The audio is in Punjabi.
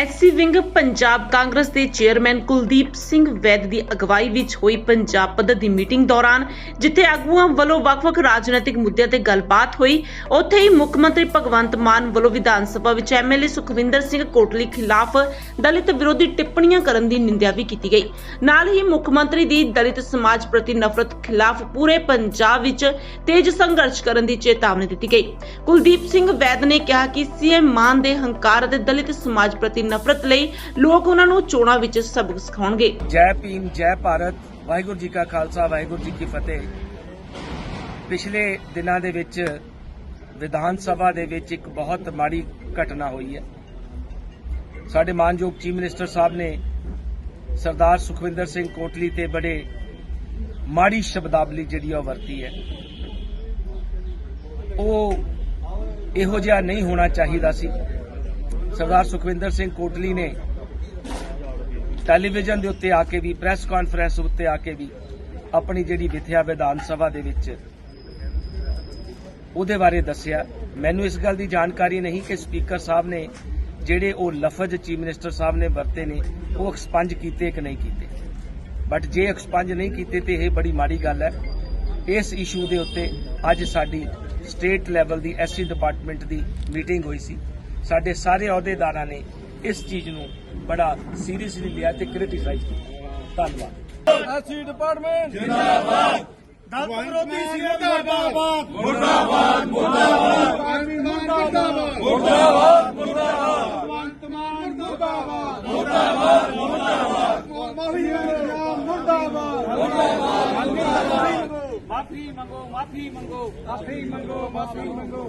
I SC wing Punjab Congress ਦੇ ਚੇਅਰਮੈਨ ਕੁਲਦੀਪ ਸਿੰਘ ਵੈਦ ਦੀ ਅਗਵਾਈ ਵਿੱਚ ਹੋਈ ਪੰਜਾਬ ਪੱਧਰ ਦੀ ਮੀਟਿੰਗ ਦੌਰਾਨ, ਜਿੱਥੇ ਆਗੂਆਂ ਵੱਲੋਂ ਵੱਖ-ਵੱਖ ਰਾਜਨੀਤਿਕ ਮੁੱਦਿਆਂ ਤੇ ਗੱਲਬਾਤ ਹੋਈ। ਉੱਥੇ ਹੀ ਮੁੱਖ ਮੰਤਰੀ ਭਗਵੰਤ ਮਾਨ ਵੱਲੋਂ ਵਿਧਾਨ ਸਭਾ ਵਿੱਚ ਐਮਐਲਏ ਸੁਖਵਿੰਦਰ ਸਿੰਘ ਕੋਟਲੀ ਖਿਲਾਫ ਦਲਿਤ ਵਿਰੋਧੀ ਟਿੱਪਣੀਆਂ ਕਰਨ ਦੀ ਨਿੰਦਿਆ ਵੀ ਕੀਤੀ ਗਈ। ਨਾਲ ਹੀ ਮੁੱਖ ਮੰਤਰੀ ਦੀ ਦਲਿਤ ਸਮਾਜ ਪ੍ਰਤੀ ਨਫ਼ਰਤ ਖਿਲਾਫ ਪੂਰੇ ਪੰਜਾਬ ਵਿੱਚ ਤੇਜ਼ ਸੰਘਰਸ਼ ਕਰਨ ਦੀ ਚੇਤਾਵਨੀ ਦਿੱਤੀ ਗਈ। ਕੁਲਦੀਪ ਸਿੰਘ ਵੈਦ ਨੇ ਕਿਹਾ ਕਿ ਸੀਐਮ ਮਾਨ ਦੇ ਹੰਕਾਰ ਅਤੇ ਦਲਿਤ ਸਮਾਜ ਪ੍ਰਤੀ ਨਫ਼ਰਤ ਲਈ ਲੋਕ ਉਹਨਾਂ ਨੂੰ ਚੋਣਾਂ ਵਿੱਚ ਸਬਕ ਸਿਖਾਉਣਗੇ। ਜੈ ਭੀਮ, ਜੈ ਭਾਰਤ, ਵਾਹਿਗੁਰੂ ਜੀ ਕਾ ਖਾਲਸਾ, ਵਾਹਿਗੁਰੂ ਜੀ ਕੀ ਫਤਿਹ। ਪਿਛਲੇ ਦਿਨਾਂ ਦੇ ਵਿੱਚ ਵਿਧਾਨ ਸਭਾ ਦੇ ਵਿੱਚ ਇੱਕ ਬਹੁਤ ਮਾੜੀ ਘਟਨਾ ਹੋਈ ਹੈ। ਸਾਡੇ ਮਾਨਯੋਗ ਚੀਫ ਮਿਨਿਸਟਰ ਸਾਹਿਬ ਨੇ ਸਰਦਾਰ ਸੁਖਵਿੰਦਰ ਸਿੰਘ ਕੋਟਲੀ ਤੇ ਬੜੇ ਮਾੜੀ ਸ਼ਬਦਾਵਲੀ ਜਿਹੜੀ ਉਹ ਵਰਤੀ ਹੈ। ਉਹ ਇਹੋ ਜਿਹਾ ਨਹੀਂ ਹੋਣਾ ਚਾਹੀਦਾ ਸੀ। ਸਰਦਾਰ ਸੁਖਵਿੰਦਰ ਸਿੰਘ ਕੋਟਲੀ ਨੇ ਟੈਲੀਵਿਜ਼ਨ ਦੇ ਉੱਤੇ ਆ ਕੇ ਵੀ ਪ੍ਰੈਸ ਕਾਨਫਰੰਸ ਉੱਤੇ ਆ ਕੇ ਵੀ ਆਪਣੀ ਜਿਹੜੀ ਵਿਥਿਆ ਵਿਧਾਨ ਸਭਾ ਦੇ ਵਿੱਚ ਉਹਦੇ ਬਾਰੇ ਦੱਸਿਆ। ਮੈਨੂੰ ਇਸ ਗੱਲ ਦੀ ਜਾਣਕਾਰੀ ਨਹੀਂ ਕਿ ਸਪੀਕਰ ਸਾਹਿਬ ਨੇ ਜਿਹੜੇ ਉਹ ਲਫ਼ਜ਼ ਚੀਫ ਮਿਨਿਸਟਰ ਸਾਹਿਬ ਨੇ ਵਰਤੇ ਨੇ, ਉਹ ਐਕਸਪੰਜ ਕੀਤੇ ਕਿ ਨਹੀਂ ਕੀਤੇ। ਬਟ ਜੇ ਐਕਸਪੰਜ ਨਹੀਂ ਕੀਤੇ ਤੇ ਇਹ ਬੜੀ ਮਾੜੀ ਗੱਲ ਹੈ। ਇਸ ਇਸ਼ੂ ਦੇ ਉੱਤੇ ਅੱਜ ਸਾਡੀ ਸਟੇਟ ਲੈਵਲ ਦੀ ਐਸਸੀ ਡਿਪਾਰਟਮੈਂਟ ਦੀ ਮੀਟਿੰਗ ਹੋਈ ਸੀ। ਸਾਡੇ ਸਾਰੇ ਅਹੁਦੇਦਾਰਾਂ ਨੇ ਇਸ ਚੀਜ਼ ਨੂੰ ਬੜਾ ਸੀਰੀਅਸਲੀ ਲਿਆ ਤੇ ਕ੍ਰਿਟਿਸਾਈਜ਼ ਕੀਤਾ। ਧੰਨਵਾਦ। SC department. ਜਿੰਦਾਬਾਦ। ਦਲਤ ਵਿਰੋਧੀ ਸੀ ਮੁਰਦਾਬਾਦ ਮੁਰਦਾਬਾਦ ਮੁਰਦਾਬਾਦ। ਆਰਮੀ ਮੁਰਦਾਬਾਦ ਮੁਰਦਾਬਾਦ ਮੁਰਦਾਬਾਦ। ਭਗਵੰਤ ਮਾਨ ਮੁਰਦਾਬਾਦ। ਮੁਰਦਾਬਾਦ ਮੁਰਦਾਬਾਦ। ਮੁਰਦਾਬਾਦ ਮੁਰਦਾਬਾਦ। ਮਾਫੀ ਮੰਗੋ ਮਾਫੀ ਮੰਗੋ। ਮਾਫੀ ਮੰਗੋ ਮਾਫੀ ਮੰਗੋ।